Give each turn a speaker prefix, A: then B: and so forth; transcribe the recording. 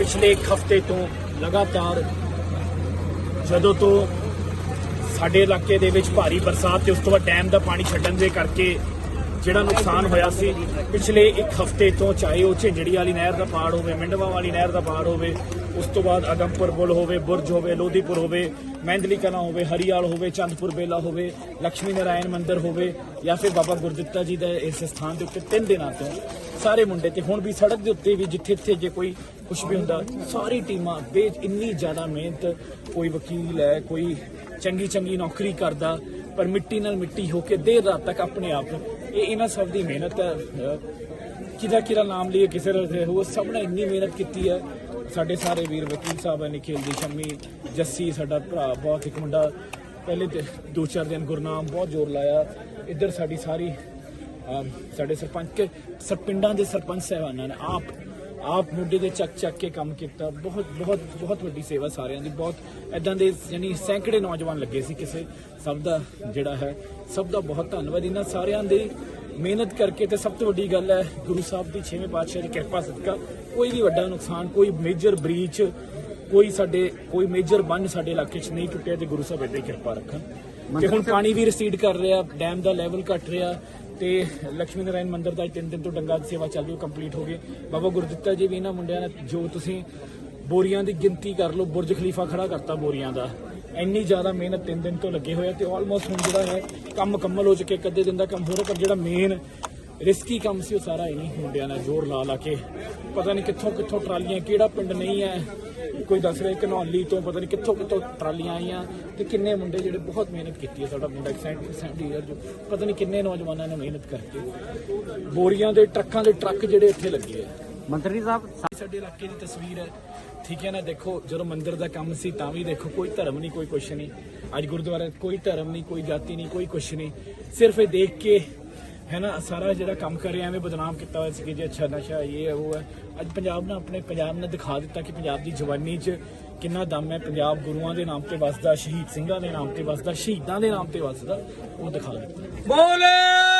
A: ਪਿਛਲੇ ਇੱਕ ਹਫ਼ਤੇ ਤੋਂ ਲਗਾਤਾਰ ਜਦੋਂ ਤੋਂ ਸਾਡੇ ਇਲਾਕੇ ਦੇ ਵਿੱਚ ਭਾਰੀ ਬਰਸਾਤ ਤੇ ਉਸ ਤੋਂ ਬਾਅਦ ਡੈਮ ਦਾ ਪਾਣੀ ਛੱਡਣ ਦੇ ਕਰਕੇ ਜਿਹੜਾ ਨੁਕਸਾਨ ਹੋਇਆ ਸੀ, ਪਿਛਲੇ ਇੱਕ ਹਫ਼ਤੇ ਤੋਂ ਚਾਹੇ ਉਹ ਝਿੰਜੜੀ ਵਾਲੀ ਨਹਿਰ ਦਾ ਪਾੜ ਹੋਵੇ, ਮਿੰਡਵਾ ਵਾਲੀ ਨਹਿਰ ਦਾ ਪਾੜ ਹੋਵੇ, ਉਸ ਤੋਂ ਬਾਅਦ ਅਗੰਪੁਰ ਪੁਲ ਹੋਵੇ, ਬੁਰਜ ਹੋਵੇ, ਲੋਧੀਪੁਰ ਹੋਵੇ, ਮਹਿੰਦਲੀ ਕਲਾਂ ਹੋਵੇ, ਹਰੀਆਲ ਹੋਵੇ, ਚੰਦਪੁਰ ਬੇਲਾ ਹੋਵੇ ਲక్ష్ਮੀ ਨਾਰਾਇਣ ਮੰਦਿਰ ਹੋਵੇ, ਜਾਂ ਫਿਰ ਬਾਬਾ ਗੁਰਦਿੱਤਾ ਜੀ ਦਾ ਇਸ ਸਥਾਨ ਦੇ ਉੱਤੇ ਤਿੰਨ ਦਿਨਾਂ ਤੋਂ ਸਾਰੇ ਮੁੰਡੇ ਤੇ ਹੁਣ ਵੀ ਸੜਕ ਦੇ ਉੱਤੇ ਵੀ ਜਿੱਥੇ ਜਿੱਥੇ ਜੇ ਕੋਈ ਕੁਝ ਵੀ ਹੁੰਦਾ, ਸਾਰੀ ਟੀਮਾਂ ਬੇਜ ਇੰਨੀ ਜ਼ਿਆਦਾ ਮਿਹਨਤ, ਕੋਈ ਵਕੀਲ ਹੈ, ਕੋਈ ਚੰਗੀ ਚੰਗੀ ਨੌਕਰੀ ਕਰਦਾ ਪਰ ਮਿੱਟੀ ਨਾਲ ਮਿੱਟੀ ਹੋ ਕੇ ਦੇਰ ਰਾਤ ਤੱਕ ਆਪਣੇ ਆਪ ਨੂੰ ਇਹ ਇਹਨਾਂ ਸਭ ਦੀ ਮਿਹਨਤ ਹੈ। ਅਹ ਕਿਹਦਾ ਕਿਹਦਾ ਨਾਮ ਲਈਏ, ਕਿਸੇ ਦਾ ਤੇ ਉਹ ਸਭ ਨੇ ਇੰਨੀ ਮਿਹਨਤ ਕੀਤੀ ਹੈ। ਸਾਡੇ ਸਾਰੇ ਵੀਰ ਵਕੀਲ ਸਾਹਿਬ ਹੈ ਨਿਖਿਲ ਦੀ ਸ਼ਮੀ ਜੱਸੀ, ਸਾਡਾ ਭਰਾ ਬਹੁਤ ਇੱਕ ਮੁੰਡਾ ਪਹਿਲੇ ਤੇ ਦੋ ਚਾਰ ਦਿਨ ਗੁਰਨਾਮ ਬਹੁਤ ਜ਼ੋਰ ਲਾਇਆ। ਇੱਧਰ ਸਾਡੀ ਸਾਰੀ ਸਾਡੇ ਸਰਪੰਚ ਕੇ ਸਰ ਦੇ ਸਰਪੰਚ ਸਾਹਿਬਾਨਾਂ ਨੇ ਆਪ ਆਪ ਮੁੱਢੇ ਦੇ ਚੱਕ ਚੱਕ ਕੇ ਕੰਮ ਕੀਤਾ। ਬਹੁਤ ਬਹੁਤ ਬਹੁਤ ਵੱਡੀ ਸੇਵਾ ਸਾਰਿਆਂ ਦੀ। ਬਹੁਤ ਐਦਾਂ ਦੇ ਯਾਨੀ ਸੈਂਕੜੇ ਨੌਜਵਾਨ ਲੱਗੇ ਸੀ ਕਿਸੇ ਸਭ ਦਾ ਜਿਹੜਾ ਹੈ। ਸਭ ਦਾ ਬਹੁਤ ਧੰਨਵਾਦ। ਇਹਨਾਂ ਸਾਰਿਆਂ ਦੀ ਮਿਹਨਤ ਕਰਕੇ ਤੇ ਸਭ ਤੋਂ ਵੱਡੀ ਗੱਲ ਹੈ ਗੁਰੂ ਸਾਹਿਬ ਦੀ ਛੇਵੇਂ ਪਾਤਸ਼ਾਹ ਦੀ ਕਿਰਪਾ ਸਦਕਾ ਕੋਈ ਵੀ ਵੱਡਾ ਨੁਕਸਾਨ ਕੋਈ ਮੇਜਰ ਬ੍ਰੀਚ ਕੋਈ ਸਾਡੇ ਕੋਈ ਮੇਜਰ ਬੰਨ ਸਾਡੇ ਇਲਾਕੇ 'ਚ ਨਹੀਂ ਟੁੱਟਿਆ ਤੇ ਗੁਰੂ ਸਾਹਿਬ ਹੀ ਕਿਰਪਾ ਰੱਖਣ। ਤੇ ਹੁਣ ਪਾਣੀ ਵੀ ਰਸੀਡ ਕਰ ਰਿਹਾ ਡੈਮ ਦਾ ਲੈਵਲ ਘਟ ਰਿਹਾ। ਤੇ ਲక్ష్ਮੀ ਨਾਰਾਇਣ ਮੰਦਿਰ ਦਾ ਤਿੰਨ ਦਿਨ ਤੋਂ ਡੰਗਾ ਦੀ ਸੇਵਾ ਚੱਲ ਰਹੀ, ਉਹ ਕੰਪਲੀਟ ਹੋ ਗਈ। ਬਾਬਾ ਗੁਰਦਿੱਤਾ ਜੀ ਵੀ ਇਹਨਾਂ ਮੁੰਡਿਆਂ ਨੇ ਜੋ ਤੁਸੀਂ ਬੋਰੀਆਂ ਦੀ ਗਿਣਤੀ ਕਰ ਲਓ, ਬੁਰਜ ਖਲੀਫਾ ਖੜਾ ਕਰਤਾ ਬੋਰੀਆਂ ਦਾ। ਇੰਨੀ ਜ਼ਿਆਦਾ ਮਿਹਨਤ ਤਿੰਨ ਦਿਨ ਤੋਂ ਲੱਗੇ ਹੋਇਆ ਤੇ ਆਲਮੋਸਟ ਹੁਣ ਜਿਹੜਾ ਹੈ, ਕੰਮ ਮੁਕੰਮਲ ਹੋ ਚੁੱਕਿਆ ਇੱਕ ਅੱਧੇ ਦਿਨ ਦਾ ਕੰਮ ਹੋ ਰਿਹਾ, ਪਰ ਜਿਹੜਾ ਮੇਨ ਰਿਸਕੀ ਕੰਮ ਸੀ ਉਹ ਸਾਰਾ ਇਨੀ ਮੁੰਡਿਆਂ ਨੇ ਜ਼ੋਰ ਲਾ ਲਾ ਕੇ। ਪਤਾ ਨਹੀਂ ਕਿੱਥੋਂ ਕਿੱਥੋਂ ਟਰਾਲੀਆਂ ਕਿਹੜਾ ਪਿੰਡ ਨਹੀਂ ਹੈ। ਕੋਈ ਦੱਸ ਰਿਹਾ ਕਨੌਲੀ ਤੋਂ ਪਤਾ ਨਹੀਂ ਕਿੱਥੋਂ ਕਿੱਥੋਂ ਟਰਾਲੀਆਂ ਆਈਆਂ ਤੇ ਕਿੰਨੇ ਮੁੰਡੇ ਜਿਹੜੇ ਬਹੁਤ ਮਿਹਨਤ ਕੀਤੀ ਹੈ ਸਾਡਾ ਮੁੰਡਾ 60% ਈਅਰ ਜੋ ਪਤਾ ਨਹੀਂ ਕਿੰਨੇ ਨੌਜਵਾਨਾਂ ਨੇ ਮਿਹਨਤ ਕਰਕੇ। ਬੋਰੀਆਂ ਦੇ ਟਰੱਕਾਂ ਦੇ ਟਰੱਕ ਜਿਹੜੇ ਇੱਥੇ ਲੱਗੇ ਆ।
B: ਮੰਤਰੀ ਸਾਹਿਬ
A: ਸਾਡੇ ਇਲਾਕੇ ਦੀ ਤਸਵੀਰ ਹੈ। ਠੀਕ ਹੈ ਨਾ ਦੇਖੋ ਜਦੋਂ ਮੰਦਿਰ ਦਾ ਕੰਮ ਸੀ ਤਾਂ ਵੀ ਦੇਖੋ ਕੋਈ ਧਰਮ ਨਹੀਂ ਕੋਈ ਕੁਛ ਨਹੀਂ ਅੱਜ ਗੁਰਦੁਆਰੇ ਕੋਈ ਧਰਮ ਨਹੀਂ ਕੋਈ ਜਾਤੀ ਨਹੀਂ ਕੋਈ ਕੁਛ ਨਹੀਂ ਸਿਰਫ ਇਹ ਦੇਖ ਕੇ ਹੈ ਨਾ? ਸਾਰਾ ਜਿਹੜਾ ਕੰਮ ਕਰ ਰਿਹਾ ਐਵੇਂ ਬਦਨਾਮ ਕੀਤਾ ਹੋਇਆ ਸੀ ਕਿ ਜੀ ਅੱਛਾ ਨਸ਼ਾ ਇਹ ਹੈ ਉਹ ਹੈ ਅੱਜ ਪੰਜਾਬ ਨੇ ਆਪਣੇ, ਪੰਜਾਬ ਨੇ ਦਿਖਾ ਦਿੱਤਾ ਕਿ ਪੰਜਾਬ ਦੀ ਜਵਾਨੀ 'ਚ ਕਿੰਨਾ ਦਮ ਹੈ। ਪੰਜਾਬ ਗੁਰੂਆਂ ਦੇ ਨਾਮ ਤੇ ਵਸਦਾ, ਸ਼ਹੀਦ ਸਿੰਘਾਂ ਦੇ ਨਾਮ ਤੇ ਵਸਦਾ, ਸ਼ਹੀਦਾਂ ਦੇ ਨਾਮ ਤੇ ਵਸਦਾ, ਉਹ ਦਿਖਾ ਦਿੱਤਾ।
C: ਬੋਲੇ!